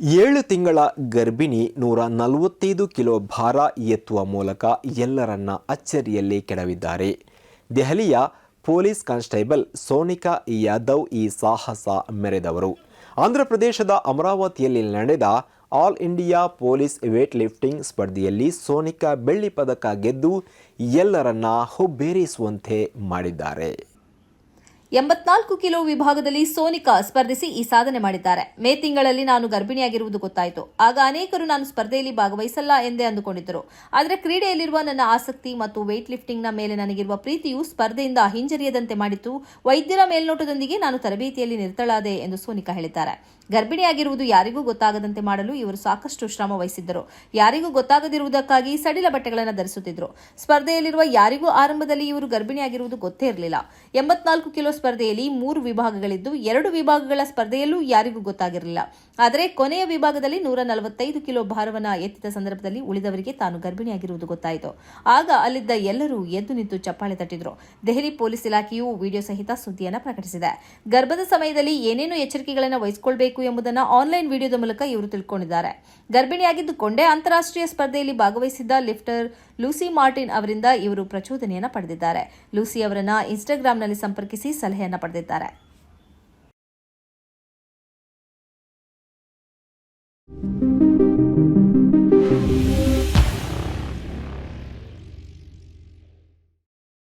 ಏಳು ತಿಂಗಳ ಗರ್ಭಿಣಿ ನೂರ ನಲವತ್ತೈದು ಕಿಲೋ ಭಾರ ಎತ್ತುವ ಮೂಲಕ ಎಲ್ಲರನ್ನ ಅಚ್ಚರಿಯಲ್ಲಿ ಕೆಡವಿದ್ದಾರೆ. ದೆಹಲಿಯ ಪೊಲೀಸ್ ಕಾನ್ಸ್ಟೇಬಲ್ ಸೋನಿಕಾ ಯಾದವ್ ಈ ಸಾಹಸ ಮೆರೆದವರು. ಆಂಧ್ರಪ್ರದೇಶದ ಅಮರಾವತಿಯಲ್ಲಿ ನಡೆದ all India police weight lifting ಸ್ಪರ್ಧೆಯಲ್ಲಿ ಸೋನಿಕಾ ಬೆಳ್ಳಿ ಪದಕ ಗೆದ್ದು ಎಲ್ಲರನ್ನ ಹುಬ್ಬೇರಿಸುವಂತೆ ಮಾಡಿದ್ದಾರೆ. ಎಂಬತ್ನಾಲ್ಕು ಕಿಲೋ ವಿಭಾಗದಲ್ಲಿ ಸೋನಿಕಾ ಸ್ಪರ್ಧಿಸಿ ಈ ಸಾಧನೆ ಮಾಡಿದ್ದಾರೆ. ಮೇ ತಿಂಗಳಲ್ಲಿ ನಾನು ಗರ್ಭಿಣಿಯಾಗಿರುವುದು ಗೊತ್ತಾಯಿತು. ಆಗ ಅನೇಕರು ನಾನು ಸ್ಪರ್ಧೆಯಲ್ಲಿ ಭಾಗವಹಿಸಲ್ಲ ಎಂದೇ ಅಂದುಕೊಂಡಿದ್ದರು. ಆದರೆ ಕ್ರೀಡೆಯಲ್ಲಿರುವ ನನ್ನ ಆಸಕ್ತಿ ಮತ್ತು ವೇಟ್ ಲಿಫ್ಟಿಂಗ್ನ ಮೇಲೆ ನನಗಿರುವ ಪ್ರೀತಿಯು ಸ್ಪರ್ಧೆಯಿಂದ ಹಿಂಜರಿಯದಂತೆ ಮಾಡಿತು. ವೈದ್ಯರ ಮೇಲ್ನೋಟದೊಂದಿಗೆ ನಾನು ತರಬೇತಿಯಲ್ಲಿ ನಿರ್ತಳಾದೆ ಎಂದು ಸೋನಿಕಾ ಹೇಳಿದ್ದಾರೆ. ಗರ್ಭಿಣಿಯಾಗಿರುವುದು ಯಾರಿಗೂ ಗೊತ್ತಾಗದಂತೆ ಮಾಡಲು ಇವರು ಸಾಕಷ್ಟು ಶ್ರಮ ವಹಿಸಿದ್ದರು. ಯಾರಿಗೂ ಗೊತ್ತಾಗದಿರುವುದಕ್ಕಾಗಿ ಸಡಿಲ ಬಟ್ಟೆಗಳನ್ನು ಧರಿಸುತ್ತಿದ್ದರು ಸ್ಪರ್ಧೆಯಲ್ಲಿರುವ ಯಾರಿಗೂ ಆರಂಭದಲ್ಲಿ ಇವರು ಗರ್ಭಿಣಿಯಾಗಿರುವುದು ಗೊತ್ತೇ ಇರಲಿಲ್ಲ. ಎಂಬತ್ನಾಲ್ಕು ಕಿಲೋ ಸ್ಪರ್ಧೆಯಲ್ಲಿ ಮೂರು ವಿಭಾಗಗಳಿದ್ದು, ಎರಡು ವಿಭಾಗಗಳ ಸ್ಪರ್ಧೆಯಲ್ಲೂ ಯಾರಿಗೂ ಗೊತ್ತಾಗಿರಲಿಲ್ಲ. ಆದರೆ ಕೊನೆಯ ವಿಭಾಗದಲ್ಲಿ ನೂರ ನಲವತ್ತೈದು ಕಿಲೋ ಭಾರವನ್ನು ಎತ್ತಿದ ಸಂದರ್ಭದಲ್ಲಿ ಉಳಿದವರಿಗೆ ತಾನು ಗರ್ಭಿಣಿಯಾಗಿರುವುದು ಗೊತ್ತಾಯಿತು. ಆಗ ಅಲ್ಲಿದ್ದ ಎಲ್ಲರೂ ಎದ್ದು ನಿಂತು ಚಪ್ಪಾಳೆ ತಟ್ಟಿದ್ರು. ದೆಹಲಿ ಪೊಲೀಸ್ ಇಲಾಖೆಯು ವಿಡಿಯೋ ಸಹಿತ ಸುದ್ದಿಯನ್ನು ಪ್ರಕಟಿಸಿದೆ. ಗರ್ಭದ ಸಮಯದಲ್ಲಿ ಏನೇನು ಎಚ್ಚರಿಕೆಗಳನ್ನು ವಹಿಸಿಕೊಳ್ಬೇಕು ಎಂಬುದನ್ನು ಆನ್ಲೈನ್ ವಿಡಿಯೋದ ಮೂಲಕ ಇವರು ತಿಳ್ಕೊಂಡಿದ್ದಾರೆ. ಗರ್ಭಿಣಿಯಾಗಿದ್ದುಕೊಂಡೇ ಅಂತಾರಾಷ್ಟ್ರೀಯ ಸ್ಪರ್ಧೆಯಲ್ಲಿ ಭಾಗವಹಿಸಿದ್ದ ಲಿಫ್ಟರ್ ಲೂಸಿ ಮಾರ್ಟಿನ್ ಅವರಿಂದ ಇವರು ಪ್ರಚೋದನೆಯನ್ನು ಪಡೆದಿದ್ದಾರೆ. ಲೂಸಿ ಅವರನ್ನ ಇನ್ಸ್ಟಾಗ್ರಾಂನಲ್ಲಿ ಸಂಪರ್ಕಿಸಿ ಸಲಹೆಯನ್ನು ಪಡೆದಿದ್ದಾರೆ.